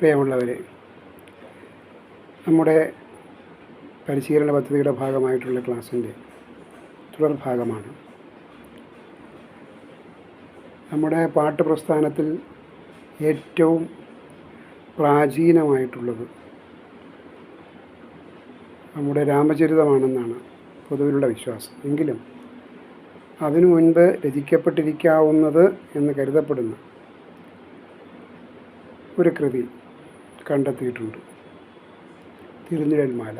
പ്രിയമുള്ളവരെ നമ്മുടെ പരിശീലന പദ്ധതിയുടെ ഭാഗമായിട്ടുള്ള ക്ലാസ്സിന്റെ തുടർ ഭാഗമാണ്. നമ്മുടെ പാട്ട് പ്രസ്ഥാനത്തിൽ ഏറ്റവും പ്രാചീനമായിട്ടുള്ളത് നമ്മുടെ രാമചരിതമാണെന്നാണ് പൊതുവിലുള്ള വിശ്വാസം. എങ്കിലും അതിനു മുൻപ് രചിക്കപ്പെട്ടിരിക്കാവുന്നത് എന്ന് കരുതപ്പെടുന്ന ഒരു കൃതി കണ്ടെത്തിയിട്ടുണ്ട്. തിരുനിഴൽമാല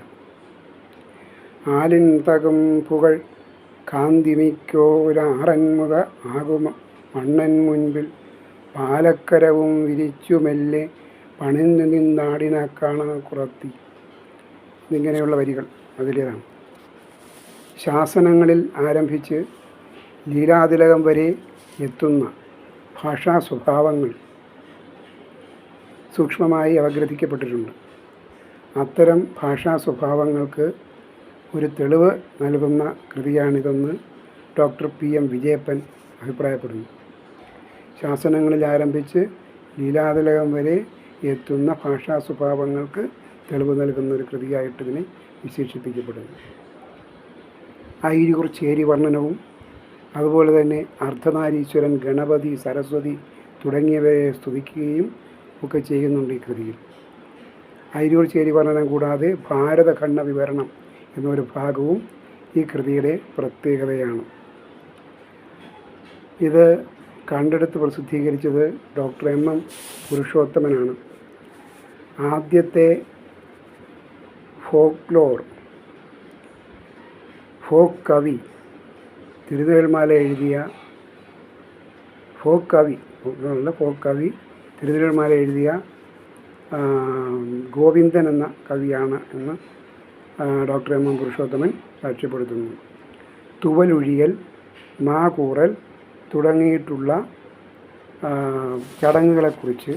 ആലിൻ തകം പുകൾ കാന്തിമിക്കോരാറന്മുഖ ആകുമ. മണ്ണൻ മുൻപിൽ പാലക്കരവും വിരിച്ചു മെല്ലെ പണിഞ്ഞു നിന്നാടിനെ കാണാ കുറത്തി. എന്നിങ്ങനെയുള്ള വരികൾ അതിലേതാണ്. ശാസനങ്ങളിൽ ആരംഭിച്ച് ലീലാതിലകം വരെ എത്തുന്ന ഭാഷാ സ്വഭാവങ്ങൾ സൂക്ഷ്മമായി അവഗ്രഹിക്കപ്പെട്ടിട്ടുണ്ട് അത്തരം ഭാഷാ സ്വഭാവങ്ങൾക്ക് ഒരു തെളിവ് നൽകുന്ന കൃതിയാണിതെന്ന് ഡോക്ടർ പി എം വിജയപ്പൻ അഭിപ്രായപ്പെടുന്നു. ശാസനങ്ങളിൽ ആരംഭിച്ച് ലീലാതിലകം വരെ എത്തുന്ന ഭാഷാ സ്വഭാവങ്ങൾക്ക് തെളിവ് നൽകുന്ന ഒരു കൃതിയായിട്ട് ഇതിനെ വിശേഷിപ്പിക്കപ്പെടുന്നു. ഐരികുർ ചേരി വർണനവും അതുപോലെ തന്നെ അർദ്ധനാരീശ്വരൻ ഗണപതി സരസ്വതി തുടങ്ങിയവരെ സ്തുതിക്കുകയും ഒക്കെ ചെയ്യുന്നുണ്ട് ഈ കൃതിയിൽ. ഐരൂർ ചേരി വർണനം കൂടാതെ ഭാരത കണ്ണ വിവരണം എന്നൊരു ഭാഗവും ഈ കൃതിയുടെ പ്രത്യേകതയാണ്. ഇത് കണ്ടെടുത്ത് പ്രസിദ്ധീകരിച്ചത് ഡോക്ടർ എം എം പുരുഷോത്തമനാണ്. ആദ്യത്തെ ഫോക്ലോർ ഫോക്ക് കവി തിരുനേൽമാല എഴുതിയ ഫോക്ക് കവി ഫോക്ക് കവി തിരുനെൽമാല എഴുതിയ ഗോവിന്ദൻ എന്ന കവിയാണ് എന്ന് ഡോക്ടർ എം എം പുരുഷോത്തമൻ സാക്ഷ്യപ്പെടുത്തുന്നു. തുവലൊഴിയൽ മാകൂറൽ തുടങ്ങിയിട്ടുള്ള ചടങ്ങുകളെക്കുറിച്ച്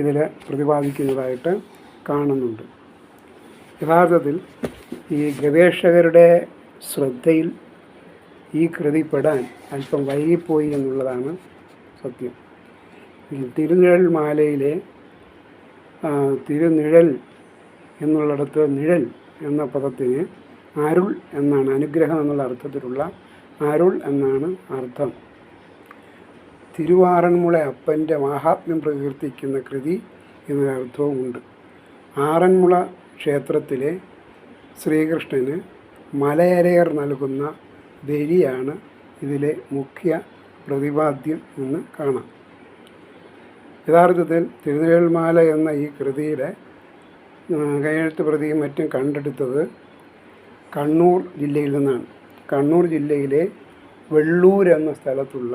ഇതിൽ പ്രതിപാദിക്കുന്നതായിട്ട് കാണുന്നുണ്ട്. യഥാർത്ഥത്തിൽ ഈ ഗവേഷകരുടെ ശ്രദ്ധയിൽ ഈ കൃതി അല്പം വൈകിപ്പോയി എന്നുള്ളതാണ് സത്യം. തിരുനിഴൽ മാലയിലെ തിരുനിഴൽ എന്നുള്ളിടത്ത് നിഴൽ എന്ന പദത്തിന് അരുൾ എന്നാണ് അനുഗ്രഹം എന്നുള്ള അർത്ഥത്തിലുള്ള അരുൾ എന്നാണ് അർത്ഥം. തിരുവാറന്മുള അപ്പന്റെ മാഹാത്മ്യം പ്രകീർത്തിക്കുന്ന കൃതി എന്നൊരർത്ഥവുമുണ്ട് ആറന്മുള ക്ഷേത്രത്തിലെ ശ്രീകൃഷ്ണന് മലയരയർ നൽകുന്ന ബലിയാണ് ഇതിലെ മുഖ്യ പ്രതിപാദ്യം എന്ന് കാണാം. യഥാർത്ഥത്തിൽ തിരുനെൽമാല എന്ന ഈ കൃതിയുടെ കൈയെഴുത്ത് പ്രതിയും മറ്റും കണ്ടെടുത്തത് കണ്ണൂർ ജില്ലയിൽ നിന്നാണ്. കണ്ണൂർ ജില്ലയിലെ വെള്ളൂർ എന്ന സ്ഥലത്തുള്ള